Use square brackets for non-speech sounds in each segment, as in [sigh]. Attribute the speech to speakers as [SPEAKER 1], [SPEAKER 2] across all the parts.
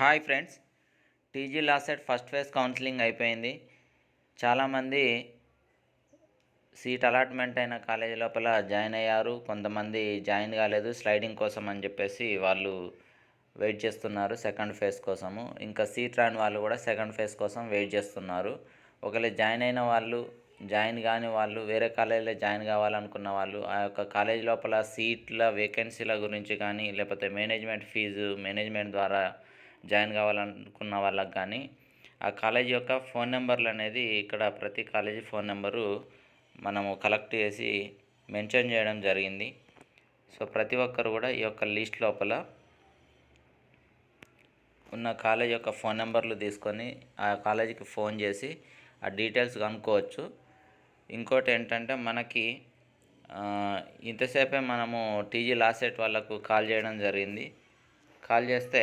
[SPEAKER 1] Hi friends. TG LAWCET first phase counselling అయిపోయింది. చాలామంది seat allotment అయిన కాలేజీ లోపల జాయిన్ అయ్యారు. కొంతమంది జాయిన్ కాలేదు. స్లైడింగ్ కోసం అని చెప్పేసి వాళ్ళు వెయిట్ చేస్తున్నారు సెకండ్ ఫేజ్ కోసము. ఇంకా సీట్ రాని వాళ్ళు కూడా సెకండ్ ఫేజ్ కోసం వెయిట్ చేస్తున్నారు. ఒకవేళ జాయిన్ అయిన వాళ్ళు జాయిన్ కాని వాళ్ళు వేరే కాలేజీలో జాయిన్ కావాలనుకున్న వాళ్ళు ఆ యొక్క కాలేజీ లోపల సీట్ల వేకెన్సీల గురించి కానీ లేకపోతే మేనేజ్మెంట్ ఫీజు మేనేజ్మెంట్ ద్వారా జాయిన్ కావాలనుకున్న వాళ్ళకి కానీ ఆ కాలేజీ యొక్క ఫోన్ నెంబర్లు అనేది ఇక్కడ ప్రతి కాలేజీ ఫోన్ నెంబరు మనము కలెక్ట్ చేసి మెన్షన్ చేయడం జరిగింది. సో ప్రతి ఒక్కరు కూడా ఈ యొక్క లిస్ట్ లోపల ఉన్న కాలేజ్ యొక్క ఫోన్ నెంబర్లు తీసుకొని ఆ కాలేజీకి ఫోన్ చేసి ఆ డీటెయిల్స్ కనుక్కోవచ్చు. ఇంకోటి ఏంటంటే మనకి ఇంతసేపే మనము టీజీ లాసెట్ వాళ్ళకు కాల్ చేయడం జరిగింది. కాల్ చేస్తే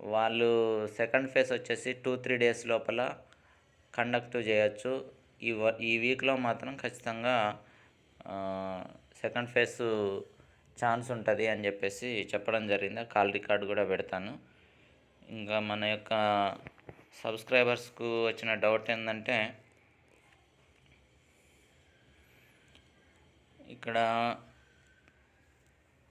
[SPEAKER 1] వాళ్ళు సెకండ్ ఫేజ్ వచ్చేసి టూ త్రీ డేస్ లోపల కండక్ట్ చేయొచ్చు. ఈ వ- ఈ వీక్లో మాత్రం ఖచ్చితంగా సెకండ్ ఫేజ్ ఛాన్స్ ఉంటుంది అని చెప్పేసి చెప్పడం జరిగింది. కాల్ రికార్డు కూడా పెడతాను. ఇంకా మన యొక్క సబ్స్క్రైబర్స్కు వచ్చిన డౌట్ ఏంటంటే ఇక్కడ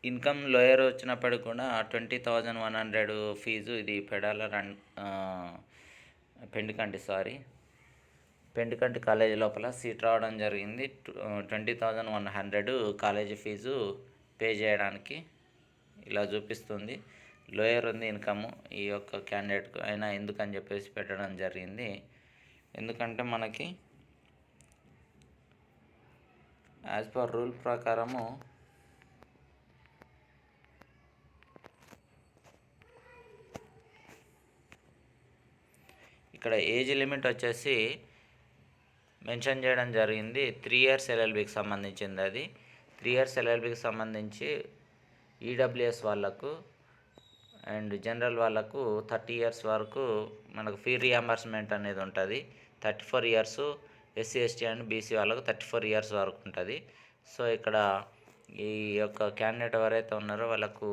[SPEAKER 1] ఇన్కమ్ లోయర్ వచ్చినప్పటికి కూడా twenty thousand one hundred fees ఇది పెడాల రన్ పెండికంటి సారీ. పెండికంటి కాలేజీ లోపల సీట్ రావడం జరిగింది. Twenty thousand one hundred college fees pay చేయడానికి ఇలా చూపిస్తుంది. లోయర్ ఉంది ఇన్కమ్ ఈ యొక్క క్యాండిడేట్కు అయినా ఎందుకని చెప్పేసి పెట్టడం జరిగింది. ఎందుకంటే మనకి యాజ్ పర్ రూల్ ప్రకారము ఇక్కడ ఏజ్ లిమిట్ వచ్చేసి మెన్షన్ చేయడం జరిగింది త్రీ ఇయర్స్ ఎల్ఎల్బికి సంబంధించింది అది. త్రీ ఇయర్స్ ఎల్ఎల్బికి సంబంధించి ఈడబ్ల్యూఎస్ వాళ్ళకు అండ్ జనరల్ వాళ్ళకు థర్టీ ఇయర్స్ వరకు మనకు ఫీ రియంబర్స్మెంట్ అనేది ఉంటుంది. Thirty four years SC ST and BC వాళ్ళకు థర్టీ ఫోర్ ఇయర్స్ వరకు ఉంటుంది. సో ఇక్కడ ఈ యొక్క క్యాండిడేట్ ఎవరైతే ఉన్నారో వాళ్ళకు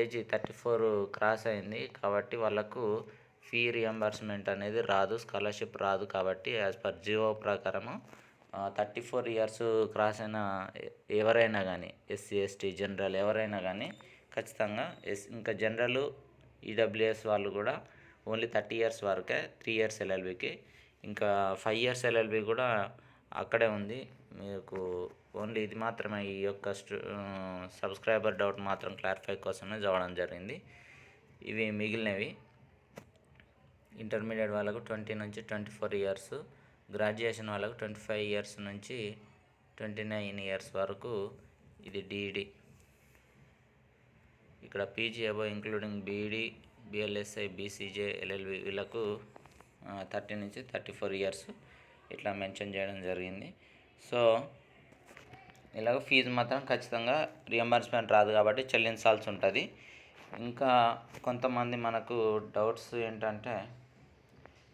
[SPEAKER 1] ఏజ్ థర్టీ ఫోర్ క్రాస్ అయింది కాబట్టి వాళ్ళకు ఫీ రియంబర్స్మెంట్ అనేది రాదు స్కాలర్షిప్ రాదు కాబట్టి యాజ్ పర్ జియో ప్రకారము థర్టీ ఫోర్ ఇయర్స్ క్రాస్ అయిన ఎవరైనా కానీ ఎస్సీ ఎస్టీ జనరల్ ఎవరైనా కానీ ఖచ్చితంగా ఎస్ ఇంకా జనరల్ ఈడబ్ల్యూఎస్ వాళ్ళు కూడా ఓన్లీ థర్టీ ఇయర్స్ వరకే త్రీ ఇయర్స్ ఎల్ఎల్బికి ఇంకా ఫైవ్ ఇయర్స్ ఎల్ఎల్బి కూడా అక్కడే ఉంది. మీకు ఓన్లీ ఇది మాత్రమే ఈ యొక్క స్టూ సబ్స్క్రైబర్ డౌట్ మాత్రం క్లారిఫై కోసమే చదవడం జరిగింది. ఇవి మిగిలినవి. ఇంటర్మీడియట్ వాళ్ళకు ట్వంటీ నుంచి ట్వంటీ ఫోర్ ఇయర్స్ గ్రాడ్యుయేషన్ వాళ్ళకు ట్వంటీ ఫైవ్ ఇయర్స్ నుంచి ట్వంటీ నైన్ ఇయర్స్ వరకు ఇది డిఈడి. ఇక్కడ PG above including BEd BLISc BCJ LLB వీళ్ళకు థర్టీ నుంచి థర్టీ ఫోర్ ఇయర్స్ ఇట్లా మెన్షన్ చేయడం జరిగింది. సో ఇలాగ ఫీజు మాత్రం ఖచ్చితంగా రియంబర్స్మెంట్ రాదు కాబట్టి చెల్లించాల్సి ఉంటుంది. ఇంకా కొంతమంది మనకు డౌట్స్ ఏంటంటే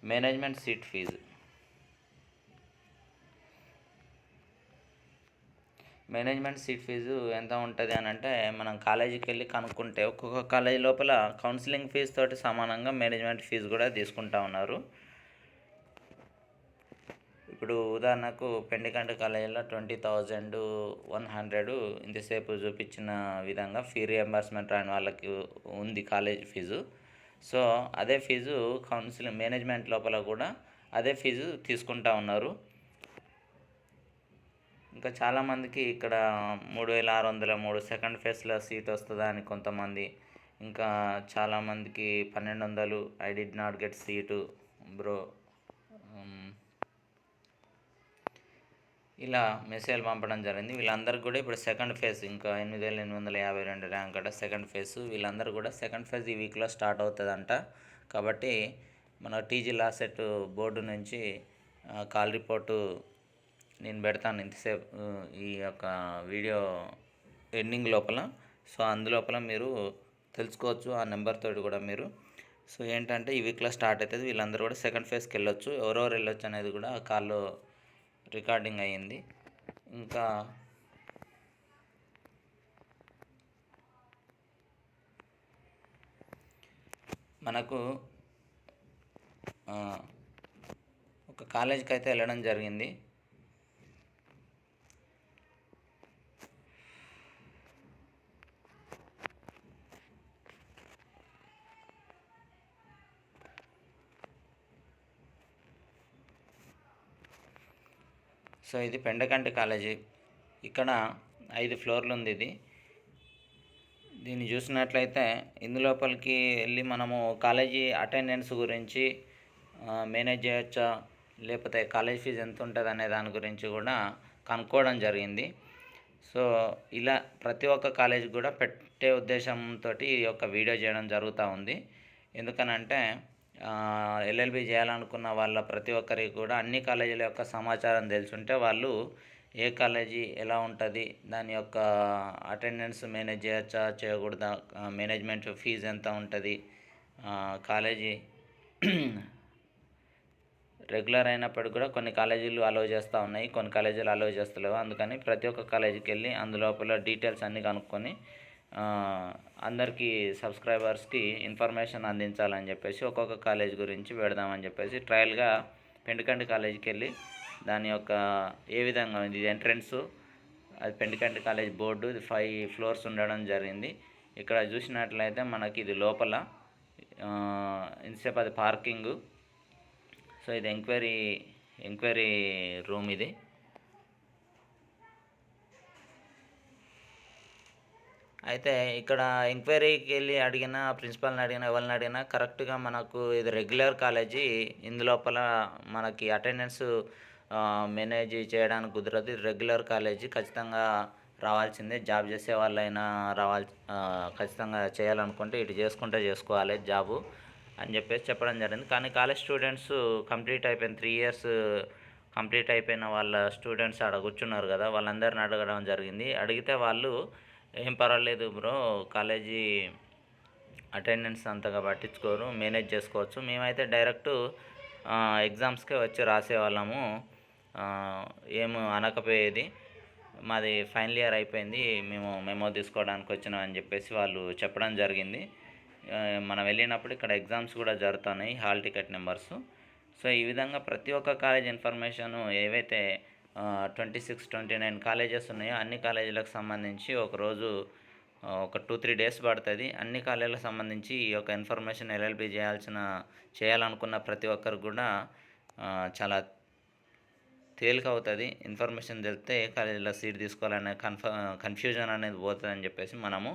[SPEAKER 1] management seat fees. Management seat fees ఎంత ఉంటుంది అని అంటే మనం కాలేజీకి వెళ్ళి కనుక్కుంటే ఒక్కొక్క కాలేజీ లోపల కౌన్సిలింగ్ ఫీజు తోటి సమానంగా మేనేజ్మెంట్ ఫీజు కూడా తీసుకుంటా ఉన్నారు. ఇప్పుడు ఉదాహరణకు పెండికంట కాలేజీలో ట్వంటీ థౌజండ్ వన్ హండ్రెడ్ ఇంతసేపు చూపించిన విధంగా ఫీ రియంబర్స్మెంట్ రాని వాళ్ళకి ఉంది కాలేజ్ ఫీజు. సో అదే ఫీజు కౌన్సిలింగ్ మేనేజ్మెంట్ లోపల కూడా అదే ఫీజు తీసుకుంటా ఉన్నారు. ఇంకా చాలామందికి ఇక్కడ మూడు వేల ఆరు వందల మూడు సెకండ్ ఫేజ్లో సీట్ వస్తుందా అని కొంతమంది ఇంకా చాలామందికి పన్నెండు వందలు I did not get seat bro. ఇలా మెసేజ్ పంపడం జరిగింది. వీళ్ళందరికీ కూడా ఇప్పుడు సెకండ్ ఫేజ్ ఇంకా ఎనిమిది వేల ఎనిమిది వందల యాభై రెండు ర్యాంక్ అట సెకండ్ ఫేజ్. వీళ్ళందరూ కూడా సెకండ్ ఫేజ్ ఈ వీక్లో స్టార్ట్ అవుతుందంట. కాబట్టి మన టీజీ లాసెట్ బోర్డు నుంచి కాల్ రిపోర్టు నేను పెడతాను ఇంతసేపు ఈ యొక్క వీడియో ఎండింగ్ లోపల. సో అందులోపల మీరు తెలుసుకోవచ్చు ఆ నెంబర్ తోటి కూడా మీరు. సో ఏంటంటే ఈ వీక్లో స్టార్ట్ అవుతుంది వీళ్ళందరూ కూడా సెకండ్ ఫేజ్కి వెళ్ళొచ్చు. ఎవరెవరు వెళ్ళొచ్చు అనేది కూడా ఆ కాల్లో రికార్డింగ్ అయ్యింది. ఇంకా మనకు ఒక కాలేజీకి అయితే వెళ్ళడం జరిగింది. సో ఇది పెండకంటి కాలేజీ. ఇక్కడ ఐదు ఫ్లోర్లు ఉంది ఇది. దీన్ని చూసినట్లయితే ఇందులోపలికి వెళ్ళి మనము కాలేజీ అటెండెన్స్ గురించి మేనేజ్ చేయొచ్చా లేకపోతే కాలేజ్ ఫీజు ఎంత ఉంటుంది అనే దాని గురించి కూడా కనుక్కోవడం జరిగింది. సో ఇలా ప్రతి ఒక్క కాలేజ్ కూడా పెట్టే ఉద్దేశంతో ఈ యొక్క వీడియో చేయడం జరుగుతూ ఉంది. ఎందుకనంటే ఎల్ఎల్బి చేయాలనుకున్న వాళ్ళ ప్రతి ఒక్కరికి కూడా అన్ని కాలేజీల యొక్క సమాచారం తెలుసుంటే వాళ్ళు ఏ కాలేజీ ఎలా ఉంటుంది దాని యొక్క అటెండెన్స్ మేనేజ్ చేయొచ్చా చేయకూడదా మేనేజ్మెంట్ ఫీజు ఎంత ఉంటుంది కాలేజీ [clears throat] రెగ్యులర్ అయినప్పటికీ కూడా కొన్ని కాలేజీలు అలౌ చేస్తూ ఉన్నాయి కొన్ని కాలేజీలు అలౌ చేస్తలేవు. అందుకని ప్రతి ఒక్క కాలేజీకి వెళ్ళి అందులోపల డీటెయిల్స్ అన్నీ కనుక్కొని అందరికీ సబ్స్క్రైబర్స్కి ఇన్ఫర్మేషన్ అందించాలని చెప్పేసి ఒక్కొక్క కాలేజ్ గురించి పెడదామని చెప్పేసి ట్రయల్గా పెండుకండి కాలేజీకి వెళ్ళి దాని యొక్క ఏ విధంగా ఉంది? ఇది ఎంట్రన్స్ అది పెండుకంటి కాలేజ్ బోర్డు ఇది ఫైవ్ ఫ్లోర్స్ ఉండడం జరిగింది. ఇక్కడ చూసినట్లయితే మనకి ఇది లోపల ఇంతసేపు అది పార్కింగు. సో ఇది ఎంక్వైరీ ఎంక్వైరీ రూమ్ ఇది. అయితే ఇక్కడ ఎంక్వైరీకి వెళ్ళి అడిగిన ప్రిన్సిపాల్ని అడిగిన ఎవరిని అడిగినా కరెక్ట్గా మనకు ఇది రెగ్యులర్ కాలేజీ. ఇందులోపల మనకి అటెండెన్స్ మేనేజ్ చేయడానికి కుదరదు. Regular college. ఖచ్చితంగా రావాల్సిందే. జాబ్ చేసే వాళ్ళైనా రావాల్ ఖచ్చితంగా చేయాలనుకుంటే ఇటు చేసుకుంటే చేసుకోవాలి జాబు అని చెప్పేసి చెప్పడం జరిగింది. కానీ కాలేజ్ స్టూడెంట్స్ కంప్లీట్ అయిపోయిన త్రీ ఇయర్స్ కంప్లీట్ అయిపోయిన వాళ్ళ స్టూడెంట్స్ ఆడ కూర్చున్నారు కదా వాళ్ళందరిని అడగడం జరిగింది. అడిగితే వాళ్ళు ఏం పర్వాలేదు బ్రో కాలేజీ అటెండెన్స్ అంతగా పట్టించుకోరు మేనేజ్ చేసుకోవచ్చు. మేమైతే డైరెక్ట్ ఎగ్జామ్స్కే వచ్చి రాసేవాళ్ళము. ఆ, ఏం అనకపోయేది. మాది ఫైనల్ ఇయర్ అయిపోయింది మేము మెమో తీసుకోవడానికి వచ్చినాం అని చెప్పేసి వాళ్ళు చెప్పడం జరిగింది. మనం వెళ్ళినప్పుడు ఇక్కడ ఎగ్జామ్స్ కూడా జరుగుతున్నాయి హాల్ టికెట్ నెంబర్స్. సో ఈ విధంగా ప్రతి ఒక్క కాలేజ్ ఇన్ఫర్మేషన్ ఏవైతే twenty six twenty nine colleges ఉన్నాయో అన్ని కాలేజీలకు సంబంధించి ఒకరోజు ఒక టూ త్రీ డేస్ పడుతుంది. అన్ని కాలేజీలకు సంబంధించి ఈ యొక్క ఇన్ఫర్మేషన్ ఎల్ఎల్బి చేయాల్సిన చేయాలనుకున్న ప్రతి ఒక్కరు కూడా చాలా తేలిక అవుతుంది ఇన్ఫర్మేషన్ తెలిస్తే ఏ కాలేజీలో సీట్ తీసుకోవాలనే కన్ఫ కన్ఫ్యూజన్ అనేది పోతుందని చెప్పేసి మనము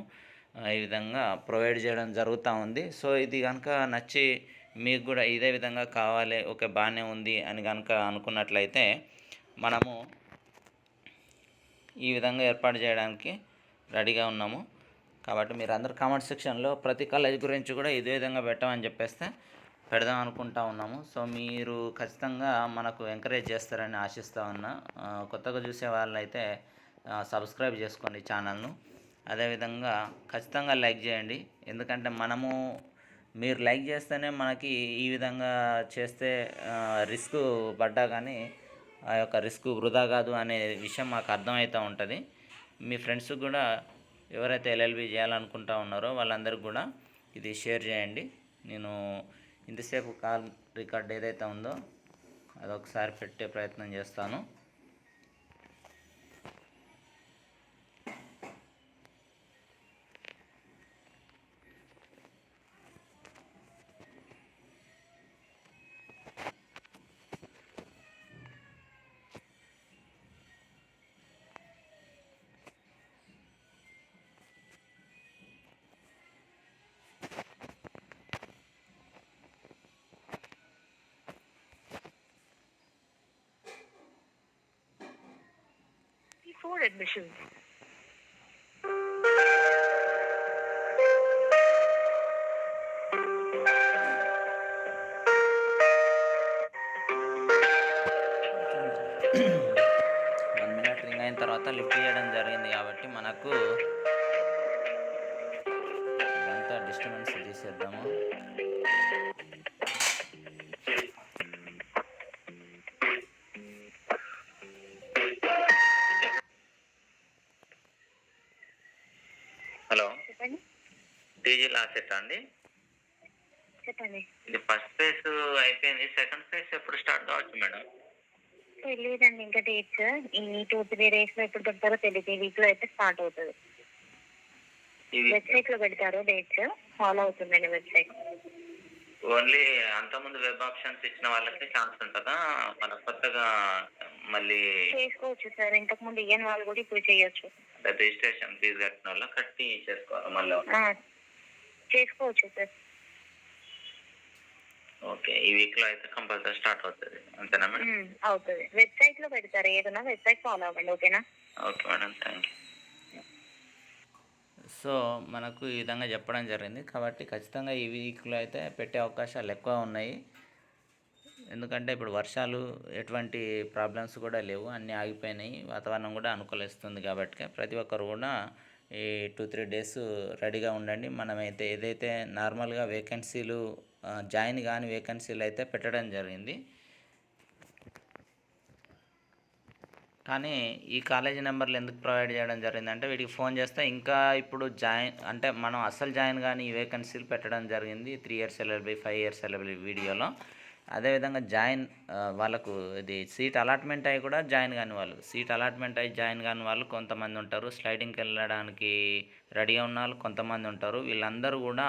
[SPEAKER 1] ఈ విధంగా ప్రొవైడ్ చేయడం జరుగుతూ ఉంది. సో ఇది కనుక నచ్చి మీకు కూడా ఇదే విధంగా కావాలి ఓకే బాగానే ఉంది అని కనుక అనుకున్నట్లయితే మనము ఈ విధంగా ఏర్పాటు చేయడానికి రెడీగా ఉన్నాము. కాబట్టి మీరు అందరు కామెంట్ సెక్షన్లో ప్రతి కాలేజ్ గురించి కూడా ఇదే విధంగా పెట్టమని చెప్పేస్తే పెడదాం అనుకుంటా ఉన్నాము. సో మీరు ఖచ్చితంగా మనకు ఎంకరేజ్ చేస్తారని ఆశిస్తూ ఉన్నా. కొత్తగా చూసే వాళ్ళైతే సబ్స్క్రైబ్ చేసుకోండి ఛానల్ను. అదేవిధంగా ఖచ్చితంగా లైక్ చేయండి. ఎందుకంటే మనము మీరు లైక్ చేస్తేనే మనకి ఈ విధంగా చేస్తే రిస్క్ పడ్డా కానీ ఆ యొక్క రిస్క్ వృధా కాదు అనే విషయం మాకు అర్థమవుతూ ఉంటుంది. మీ ఫ్రెండ్స్ కూడా ఎవరైతే ఎల్ఎల్బి చేయాలనుకుంటా ఉన్నారో వాళ్ళందరికీ కూడా ఇది షేర్ చేయండి. నేను ఇంతసేపు కాల్ రికార్డ్ ఏదైతే ఉందో అదొకసారి పెట్టే ప్రయత్నం చేస్తాను.
[SPEAKER 2] For admissions.
[SPEAKER 1] One minute ring అయిన తర్వాత లిఫ్ట్ చేయడం జరిగింది కాబట్టి మనకు ఇదంతా డిస్టర్బెన్స్ తీసేద్దాము టీజీ లాసెట్ అండి?
[SPEAKER 2] చెప్పండి.
[SPEAKER 1] ఇది ఫస్ట్ ఫేజ్ అయిపోయింది. సెకండ్ ఫేజ్ ఎప్పుడు స్టార్ట్ కావచ్చు మేడం?
[SPEAKER 2] తెలియదండి ఇంకా డేట్స్ ఈ టూ త్రీ డేస్లో ఎప్పుడు పెడతారో తెలియదు ఈ వీక్లో అయితే స్టార్ట్ అవుతుంది. వెబ్సైట్లో పెడతారు డేట్స్ ఫాలో అవుతుందండి వెబ్సైట్
[SPEAKER 1] ఓన్లీ అంతకుముందు వెబ్ ఆప్షన్స్ ఇచ్చిన వాళ్ళకి ఛాన్స్ ఉంటుందా? మన కొత్తగా మళ్ళీ
[SPEAKER 2] చేసుకోవచ్చు సార్ ఇంతకు ముందు ఇయ్యని వాళ్ళు కూడా ఇప్పుడు చేయొచ్చు.
[SPEAKER 1] రిజిస్ట్రేషన్ ఫీజు కట్టిన వాళ్ళ కట్టి చేసుకోవాలి మళ్ళీ
[SPEAKER 2] చేసుకోవచ్చు సార్.
[SPEAKER 1] ఓకే ఈ వీక్లో అయితే కంపల్సరీ స్టార్ట్ అవుతుంది అంతేనా మేడం?
[SPEAKER 2] అవుతుంది. వెబ్సైట్లో పెడతారు ఏదైనా వెబ్సైట్ ఫాలో అవ్వండి ఓకేనా?
[SPEAKER 1] Okay madam thank you so మనకు ఈ విధంగా చెప్పడం జరిగింది. కాబట్టి ఖచ్చితంగా ఈ వీక్లో అయితే పెట్టే అవకాశాలు ఎక్కువ ఉన్నాయి. ఎందుకంటే ఇప్పుడు వర్షాలు ఎటువంటి ప్రాబ్లమ్స్ కూడా లేవు. అన్నీ ఆగిపోయినాయి. వాతావరణం కూడా అనుకూలిస్తుంది కాబట్టి ప్రతి ఒక్కరు కూడా ఈ టూ త్రీ డేస్ రెడీగా ఉండండి. మనమైతే ఏదైతే నార్మల్గా వేకెన్సీలు జాయిన్ కాని వేకెన్సీలు అయితే పెట్టడం జరిగింది. కానీ ఈ కాలేజీ నెంబర్లు ఎందుకు ప్రొవైడ్ చేయడం జరిగిందంటే వీటికి ఫోన్ చేస్తే ఇంకా ఇప్పుడు జాయిన్ అంటే మనం అసలు జాయిన్ కానీ ఈ వేకెన్సీలు పెట్టడం జరిగింది. Three years LLB five years LLB వీడియోలో. అదేవిధంగా జాయిన్ వాళ్ళకు ఇది సీట్ అలాట్మెంట్ అయ్యి కూడా జాయిన్ కాని వాళ్ళు. సీట్ అలాట్మెంట్ అయ్యి జాయిన్ కాని వాళ్ళు కొంతమంది ఉంటారు. స్లైడింగ్కి వెళ్ళడానికి రెడీగా ఉన్న వాళ్ళు కొంతమంది ఉంటారు. వీళ్ళందరూ కూడా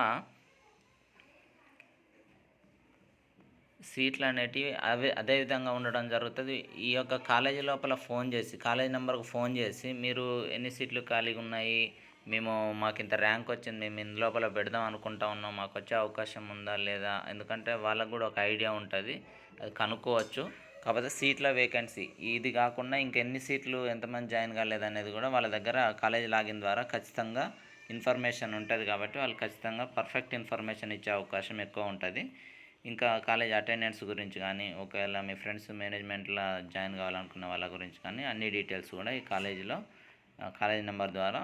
[SPEAKER 1] సీట్లు అనేటివి అవే అదే విధంగా ఉండడం జరుగుతుంది. ఈ యొక్క కాలేజీ లోపల ఫోన్ చేసి కాలేజీ నెంబర్కి ఫోన్ చేసి మీరు ఎన్ని సీట్లు ఖాళీగా ఉన్నాయి మేము మాకు ఇంత ర్యాంక్ వచ్చింది మేము ఇందు లోపల పెడదాం అనుకుంటా ఉన్నాం. మాకు వచ్చే అవకాశం ఉందా లేదా? ఎందుకంటే వాళ్ళకు కూడా ఒక ఐడియా ఉంటుంది. అది కనుక్కోవచ్చు. కాకపోతే సీట్ల వేకెన్సీ ఇది కాకుండా ఇంకెన్ని సీట్లు ఎంతమంది జాయిన్ కాలేదు అనేది కూడా వాళ్ళ దగ్గర కాలేజ్ లాగిన్ ద్వారా ఖచ్చితంగా ఇన్ఫర్మేషన్ ఉంటుంది కాబట్టి వాళ్ళు ఖచ్చితంగా పర్ఫెక్ట్ ఇన్ఫర్మేషన్ ఇచ్చే అవకాశం ఎక్కువ ఉంటుంది. ఇంకా కాలేజ్ అటెండెన్స్ గురించి కానీ ఒకవేళ మీ ఫ్రెండ్స్ మేనేజ్మెంట్లో జాయిన్ కావాలనుకున్న వాళ్ళ గురించి కానీ అన్ని డీటెయిల్స్ కూడా ఈ కాలేజీలో కాలేజ్ నెంబర్ ద్వారా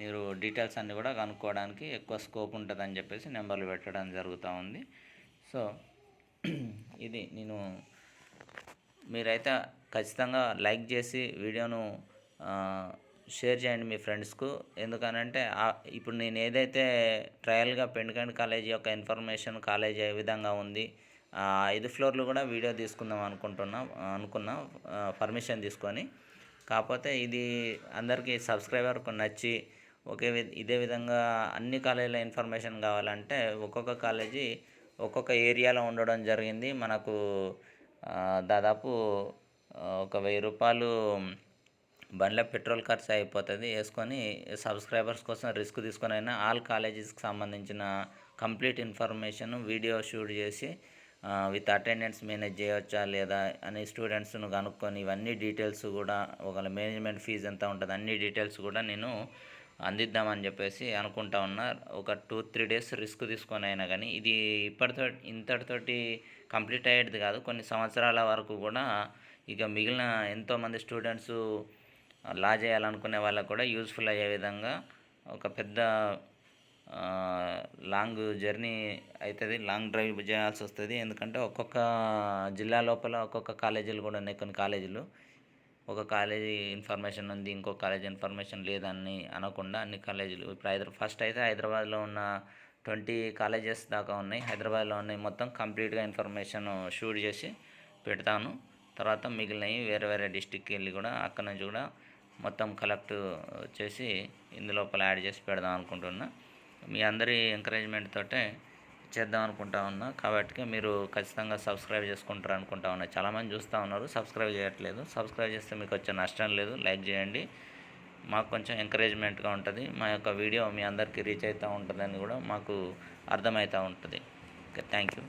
[SPEAKER 1] మీరు డీటెయిల్స్ అన్నీ కూడా కనుక్కోవడానికి ఎక్కువ స్కోప్ ఉంటుందని చెప్పేసి నెంబర్లు పెట్టడం జరుగుతూ ఉంది. సో [clears throat] ఇది నేను మీరైతే ఖచ్చితంగా లైక్ చేసి వీడియోను షేర్ చేయండి మీ ఫ్రెండ్స్కు. ఎందుకనంటే ఇప్పుడు నేను ఏదైతే ట్రయల్గా పెండుకండ్ కాలేజీ యొక్క ఇన్ఫర్మేషన్ కాలేజీ ఏ విధంగా ఉంది ఐదు ఫ్లోర్లు కూడా వీడియో తీసుకుందాం అనుకుంటున్నాం అనుకున్నా పర్మిషన్ తీసుకొని. కాకపోతే ఇది అందరికీ సబ్స్క్రైబర్కు నచ్చి ఒకే వి ఇదే విధంగా అన్ని కాలేజీల ఇన్ఫర్మేషన్ కావాలంటే ఒక్కొక్క కాలేజీ ఒక్కొక్క ఏరియాలో ఉండడం జరిగింది. మనకు దాదాపు ఒక వెయ్యి రూపాయలు బండ్ల పెట్రోల్ ఖర్చు అయిపోతుంది. వేసుకొని సబ్స్క్రైబర్స్ కోసం రిస్క్ తీసుకొని అయినా ఆల్ కాలేజెస్కి సంబంధించిన కంప్లీట్ ఇన్ఫర్మేషన్ వీడియో షూట్ చేసి విత్ అటెండెన్స్ మేనేజ్ చేయవచ్చా లేదా అని స్టూడెంట్స్ను కనుక్కొని ఇవన్నీ డీటెయిల్స్ కూడా ఒకవేళ మేనేజ్మెంట్ ఫీజు ఎంత ఉంటుంది అన్ని డీటెయిల్స్ కూడా నేను అందిద్దామని చెప్పేసి అనుకుంటా ఉన్నా. ఒక టూ త్రీ డేస్ రిస్క్ తీసుకొని అయినా కానీ ఇది ఇప్పటితో ఇంతటితోటి కంప్లీట్ అయ్యేది కాదు. కొన్ని సంవత్సరాల వరకు కూడా ఇక మిగిలిన ఎంతోమంది స్టూడెంట్స్ లా చేయాలనుకునే వాళ్ళకు కూడా యూస్ఫుల్ అయ్యే విధంగా ఒక పెద్ద లాంగ్ జర్నీ అవుతుంది లాంగ్ డ్రైవ్ చేయాల్సి వస్తుంది. ఎందుకంటే ఒక్కొక్క జిల్లా లోపల ఒక్కొక్క కాలేజీలు కూడా ఉన్నాయి. కొన్ని కాలేజీలు. ఒక కాలేజీ ఇన్ఫర్మేషన్ ఉంది ఇంకో కాలేజీ ఇన్ఫర్మేషన్ లేదని అనకుండా అన్ని కాలేజీలు ఇప్పుడు హైదరాబాద్ ఫస్ట్ అయితే హైదరాబాద్లో ఉన్న ట్వంటీ కాలేజెస్ దాకా ఉన్నాయి. హైదరాబాద్లో ఉన్నాయి. మొత్తం కంప్లీట్గా ఇన్ఫర్మేషన్ షూట్ చేసి పెడతాను. తర్వాత మిగిలినవి వేరే వేరే డిస్టిక్కి వెళ్ళి కూడా అక్కడ నుంచి కూడా మొత్తం కలెక్ట్ చేసి ఇందులోపల యాడ్ చేసి పెడదాం అనుకుంటున్నా. మీ అందరి ఎంకరేజ్మెంట్ తోటే చేద్దాం అనుకుంటా ఉన్నా. కాబట్టి మీరు ఖచ్చితంగా సబ్స్క్రైబ్ చేసుకుంటారు అనుకుంటా ఉన్నా. చాలామంది చూస్తూ ఉన్నారు. సబ్స్క్రైబ్ చేయట్లేదు. సబ్స్క్రైబ్ చేస్తే మీకు వచ్చే నష్టం లేదు. లైక్ చేయండి. మాకు కొంచెం ఎంకరేజ్మెంట్గా ఉంటుంది. మా యొక్క వీడియో మీ అందరికీ రీచ్ అవుతూ ఉంటుందని కూడా మాకు అర్థమవుతూ ఉంటుంది. Okay thank you.